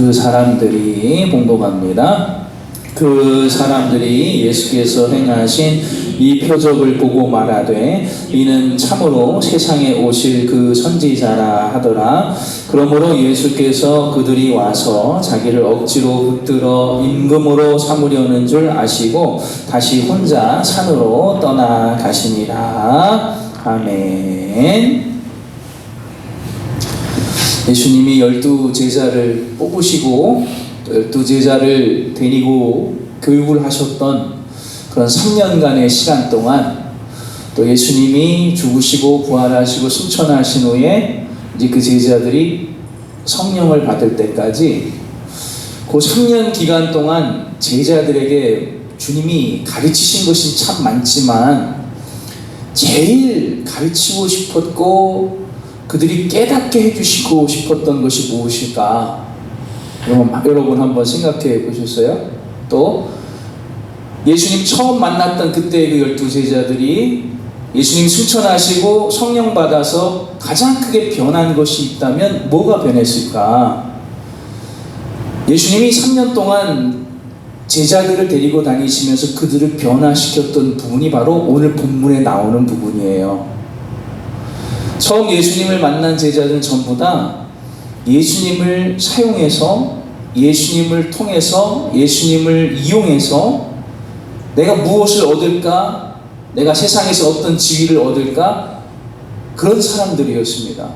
그 사람들이 봉독합니다. 그 사람들이 예수께서 행하신 이 표적을 보고 말하되 이는 참으로 세상에 오실 그 선지자라 하더라. 그러므로 예수께서 그들이 와서 자기를 억지로 붙들어 임금으로 삼으려는 줄 아시고 다시 혼자 산으로 떠나가시니라. 아멘. 예수님이 열두 제자를 뽑으시고 또 열두 제자를 데리고 교육을 하셨던 그런 3년간의 시간 동안 또 예수님이 죽으시고 부활하시고 승천하신 후에 이제 그 제자들이 성령을 받을 때까지 그 3년 기간 동안 제자들에게 주님이 가르치신 것이 참 많지만 제일 가르치고 싶었고 그들이 깨닫게 해주시고 싶었던 것이 무엇일까? 여러분, 여러분 한번 생각해 보셨어요? 또 예수님 처음 만났던 그때의 그 열두 제자들이 예수님 승천하시고 성령 받아서 가장 크게 변한 것이 있다면 뭐가 변했을까? 예수님이 3년 동안 제자들을 데리고 다니시면서 그들을 변화시켰던 부분이 바로 오늘 본문에 나오는 부분이에요. 처음 예수님을 만난 제자들은 전부 다 예수님을 사용해서 예수님을 통해서 예수님을 이용해서 내가 무엇을 얻을까? 내가 세상에서 어떤 지위를 얻을까? 그런 사람들이었습니다.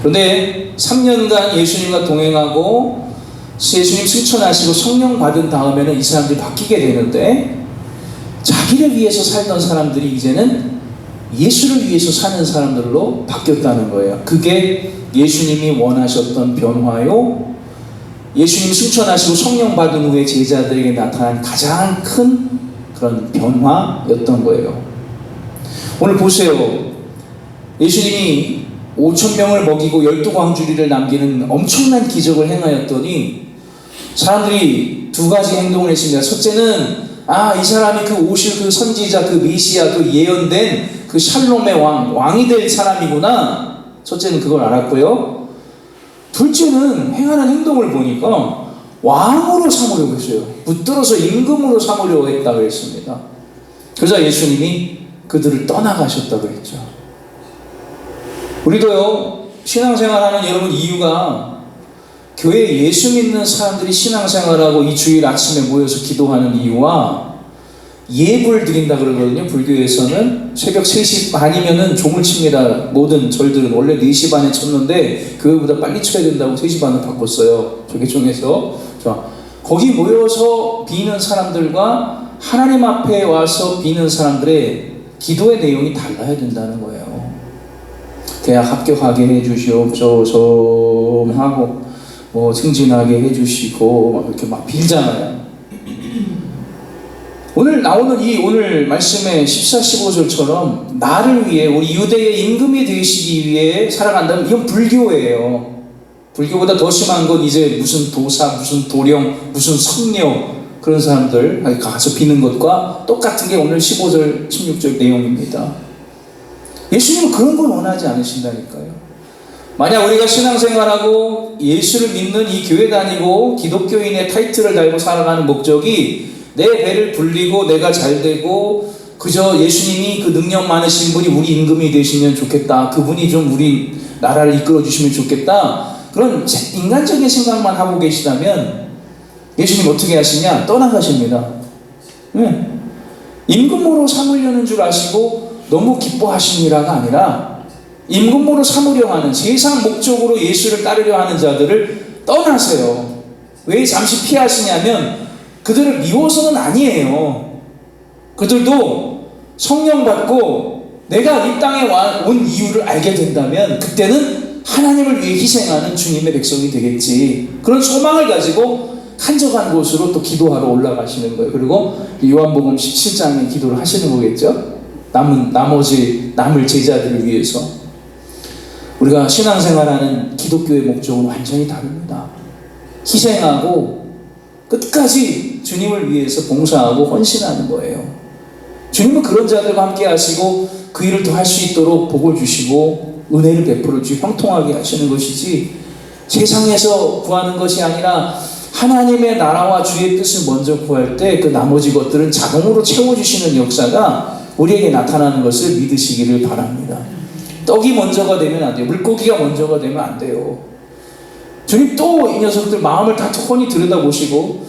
그런데 3년간 예수님과 동행하고 예수님 승천하시고 성령 받은 다음에는 이 사람들이 바뀌게 되는데 자기를 위해서 살던 사람들이 이제는 예수를 위해서 사는 사람들로 바뀌었다는 거예요. 그게 예수님이 원하셨던 변화요. 예수님 승천하시고 성령 받은 후에 제자들에게 나타난 가장 큰 그런 변화였던 거예요. 오늘 보세요. 예수님이 5천 명을 먹이고 열두 광주리를 남기는 엄청난 기적을 행하였더니 사람들이 두 가지 행동을 했습니다. 첫째는 아, 이 사람이 그 오실 그 선지자, 그 메시아, 그 예언된 그 샬롬의 왕, 왕이 될 사람이구나. 첫째는 그걸 알았고요. 둘째는 행하는 행동을 보니까 왕으로 삼으려고 했어요. 붙들어서 임금으로 삼으려고 했다고 했습니다. 그래서 예수님이 그들을 떠나가셨다고 했죠. 우리도요, 신앙생활 하는 여러분 이유가 교회 예수 믿는 사람들이 신앙생활하고 이 주일 아침에 모여서 기도하는 이유와 예불 드린다 그러거든요. 불교에서는 새벽 3시 반이면은 종을 칩니다. 모든 절들은 원래 4시 반에 쳤는데 그거보다 빨리 쳐야 된다고 3시 반을 바꿨어요. 조계종에서. 자, 거기 모여서 비는 사람들과 하나님 앞에 와서 비는 사람들의 기도의 내용이 달라야 된다는 거예요. 대학 합격하게 해주시옵소서 하고 뭐 승진하게 해주시고 막 이렇게 막 빌잖아요. 오늘 나오는 이 오늘 말씀의 14, 15절처럼 나를 위해 우리 유대의 임금이 되시기 위해 살아간다면 이건 불교예요. 불교보다 더 심한 건 이제 무슨 도사, 무슨 도령, 무슨 성녀 그런 사람들 가서 비는 것과 똑같은 게 오늘 15절, 16절 내용입니다. 예수님은 그런 걸 원하지 않으신다니까요. 만약 우리가 신앙생활하고 예수를 믿는 이 교회 다니고 기독교인의 타이틀을 달고 살아가는 목적이 내 배를 불리고 내가 잘 되고 그저 예수님이 그 능력 많으신 분이 우리 임금이 되시면 좋겠다. 그분이 좀 우리 나라를 이끌어 주시면 좋겠다. 그런 인간적인 생각만 하고 계시다면 예수님 어떻게 하시냐? 떠나가십니다. 네. 임금으로 삼으려는 줄 아시고 너무 기뻐하시니라가 아니라 임금으로 삼으려 하는 세상 목적으로 예수를 따르려 하는 자들을 떠나세요. 왜 잠시 피하시냐면 그들을 미워서는 아니에요. 그들도 성령 받고 내가 이 땅에 온 이유를 알게 된다면 그때는 하나님을 위해 희생하는 주님의 백성이 되겠지. 그런 소망을 가지고 한적한 곳으로 또 기도하러 올라가시는 거예요. 그리고 요한복음 17장에 기도를 하시는 거겠죠. 남은 나머지 남을 제자들을 위해서 우리가 신앙생활하는 기독교의 목적은 완전히 다릅니다. 희생하고 끝까지 주님을 위해서 봉사하고 헌신하는 거예요. 주님은 그런 자들과 함께 하시고 그 일을 더 할 수 있도록 복을 주시고 은혜를 베풀어 주시고 형통하게 하시는 것이지 세상에서 구하는 것이 아니라 하나님의 나라와 주의 뜻을 먼저 구할 때 그 나머지 것들은 자동으로 채워주시는 역사가 우리에게 나타나는 것을 믿으시기를 바랍니다. 떡이 먼저가 되면 안 돼요. 물고기가 먼저가 되면 안 돼요. 주님 또 이 녀석들 마음을 다 톤히 들여다보시고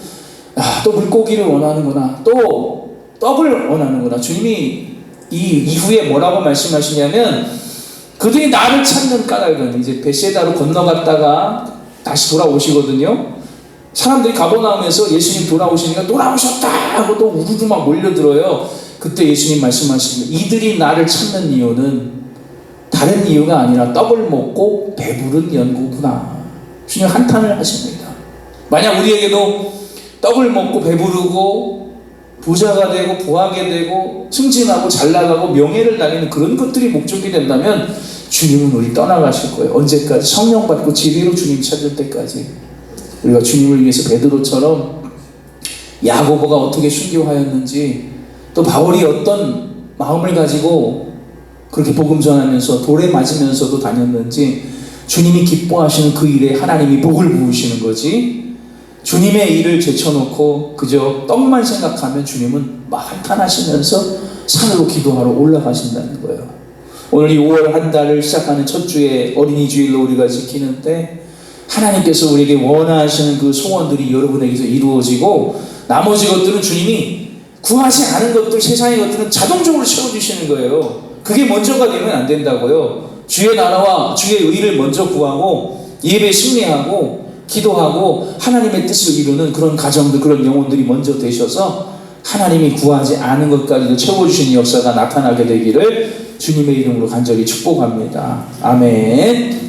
아, 또 물고기를 원하는구나. 또 떡을 원하는구나. 주님이 이 이후에 뭐라고 말씀하시냐면 그들이 나를 찾는 까닭은 이제 베세다로 건너갔다가 다시 돌아오시거든요. 사람들이 가보나오면서 예수님 돌아오시니까 돌아오셨다 하고 또 우르르 막 몰려들어요. 그때 예수님 말씀하시는 이들이 나를 찾는 이유는 다른 이유가 아니라 떡을 먹고 배부른 연구구나. 주님 한탄을 하십니다. 만약 우리에게도 떡을 먹고 배부르고 부자가 되고 부하게 되고 승진하고 잘 나가고 명예를 달리는 그런 것들이 목적이 된다면 주님은 우리 떠나가실 거예요. 언제까지? 성령 받고 지리로 주님 찾을 때까지. 우리가 주님을 위해서 베드로처럼 야고보가 어떻게 순교하였는지 또 바울이 어떤 마음을 가지고 그렇게 복음 전하면서 돌에 맞으면서도 다녔는지 주님이 기뻐하시는 그 일에 하나님이 복을 부으시는 거지 주님의 일을 제쳐놓고 그저 떡만 생각하면 주님은 막 한탄하시면서 산으로 기도하러 올라가신다는 거예요. 오늘 이 5월 한 달을 시작하는 첫 주에 어린이 주일로 우리가 지키는데 하나님께서 우리에게 원하시는 그 소원들이 여러분에게서 이루어지고 나머지 것들은 주님이 구하지 않은 것들 세상의 것들은 자동적으로 채워주시는 거예요. 그게 먼저가 되면 안 된다고요. 주의 나라와 주의 의를 먼저 구하고 예배 승리하고 기도하고 하나님의 뜻을 이루는 그런 가정들 그런 영혼들이 먼저 되셔서 하나님이 구하지 않은 것까지도 채워주시는 역사가 나타나게 되기를 주님의 이름으로 간절히 축복합니다. 아멘.